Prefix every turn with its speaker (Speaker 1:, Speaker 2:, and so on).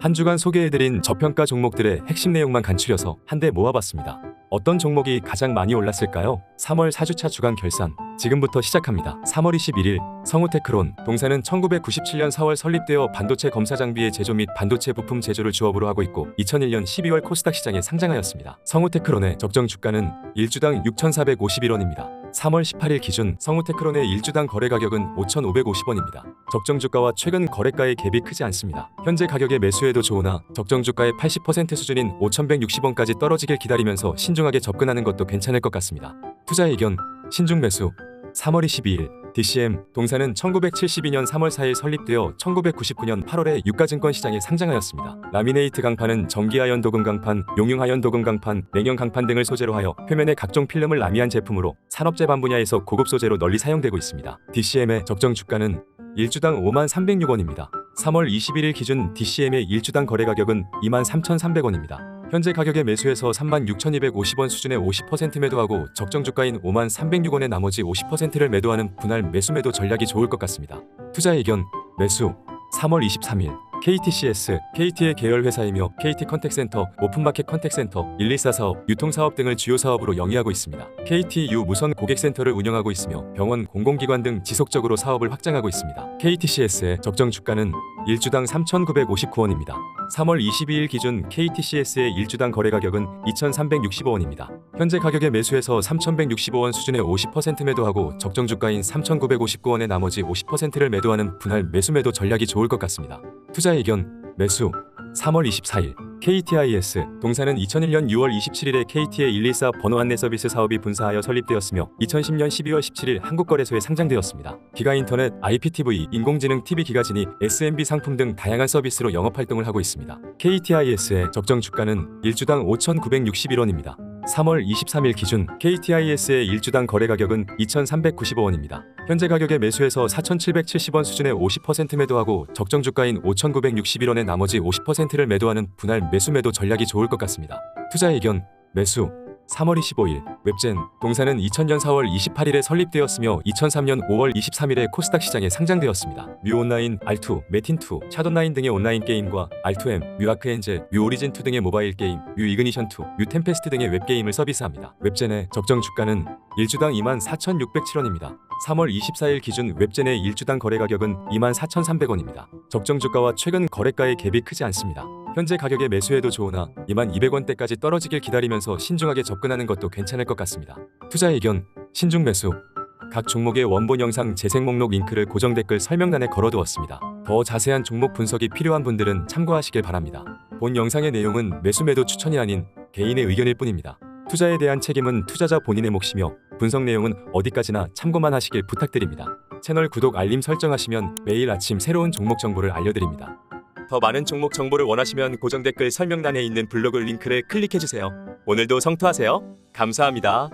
Speaker 1: 한 주간 소개해드린 저평가 종목들의 핵심 내용만 간추려서 한데 모아봤습니다. 어떤 종목이 가장 많이 올랐을까요? 3월 4주차 주간 결산 지금부터 시작합니다. 3월 21일 성우테크론 동사는 1997년 4월 설립되어 반도체 검사 장비의 제조 및 반도체 부품 제조를 주업으로 하고 있고 2001년 12월 코스닥 시장에 상장하였습니다. 성우테크론의 적정 주가는 1주당 6,451원입니다. 3월 18일 기준 성우테크론의 1주당 거래 가격은 5,550원입니다. 적정 주가와 최근 거래가의 갭이 크지 않습니다. 현재 가격에 매수해도 좋으나 적정 주가의 80% 수준인 5,160원까지 떨어지길 기다리면서 신중하게 접근하는 것도 괜찮을 것 같습니다. 투자 의견 신중 매수 3월 22일 DCM 동사는 1972년 3월 4일 설립되어 1999년 8월에 유가증권 시장에 상장하였습니다. 라미네이트 강판은 전기하연 도금 강판, 용융하연 도금 강판, 냉연 강판 등을 소재로 하여 표면에 각종 필름을 라미한 제품으로 산업재반 분야에서 고급 소재로 널리 사용되고 있습니다. DCM의 적정 주가는 1주당 5만 306원입니다. 3월 21일 기준 DCM의 1주당 거래 가격은 2만 3,300원입니다. 현재 가격에 매수해서 36,250원 수준의 50% 매도하고 적정 주가인 5만 306원의 나머지 50%를 매도하는 분할 매수 매도 전략이 좋을 것 같습니다. 투자 의견 매수 3월 23일 KTCS, KT의 계열 회사이며 KT 컨택센터, 오픈마켓 컨택센터, 114 사업, 유통 사업 등을 주요 사업으로 영위하고 있습니다. KTU 무선 고객센터를 운영하고 있으며 병원, 공공기관 등 지속적으로 사업을 확장하고 있습니다. KTCS의 적정 주가는 1주당 3,959원입니다. 3월 22일 기준 KTCS의 1주당 거래 가격은 2,365원입니다. 현재 가격에 매수해서 3,165원 수준의 50% 매도하고 적정 주가인 3,959원의 나머지 50%를 매도하는 분할 매수 매도 전략이 좋을 것 같습니다. 투자 의견 매수 3월 24일 KTIS 동사는 2001년 6월 27일에 KT의 114 번호 안내 서비스 사업이 분사하여 설립되었으며 2010년 12월 17일 한국거래소에 상장되었습니다. 기가 인터넷, IPTV, 인공지능 TV 기가진이 SMB 상품 등 다양한 서비스로 영업 활동을 하고 있습니다. KTIS의 적정 주가는 1주당 5,961원입니다. 3월 23일 기준 KTIS의 1주당 거래 가격은 2,395원입니다. 현재 가격에 매수해서 4,770원 수준의 50% 매도하고 적정 주가인 5,961원의 나머지 50%를 매도하는 분할 매수 매도 전략이 좋을 것 같습니다. 투자 의견 매수 3월 25일 웹젠 동사는 2000년 4월 28일에 설립되었으며 2003년 5월 23일에 코스닥 시장에 상장되었습니다. 뮤 온라인, R2, 메틴2, 샷온라인 등의 온라인 게임과 R2M, 뮤 아크엔젤, 뮤 오리진2 등의 모바일 게임, 뮤 이그니션2, 뮤 템페스트 등의 웹게임을 서비스합니다. 웹젠의 적정 주가는 1주당 24,607원입니다. 3월 24일 기준 웹젠의 1주당 거래 가격은 24,300원입니다. 적정 주가와 최근 거래가의 갭이 크지 않습니다. 현재 가격에 매수해도 좋으나 2만 200원대까지 떨어지길 기다리면서 신중하게 접근하는 것도 괜찮을 것 같습니다. 투자 의견 신중 매수 각 종목의 원본 영상 재생 목록 링크를 고정 댓글 설명란에 걸어두었습니다. 더 자세한 종목 분석이 필요한 분들은 참고하시길 바랍니다. 본 영상의 내용은 매수 매도 추천이 아닌 개인의 의견일 뿐입니다. 투자에 대한 책임은 투자자 본인의 몫이며 분석 내용은 어디까지나 참고만 하시길 부탁드립니다. 채널 구독 알림 설정하시면 매일 아침 새로운 종목 정보를 알려드립니다. 더 많은 종목 정보를 원하시면 고정 댓글 설명란에 있는 블로그 링크를 클릭해주세요. 오늘도 성투하세요. 감사합니다.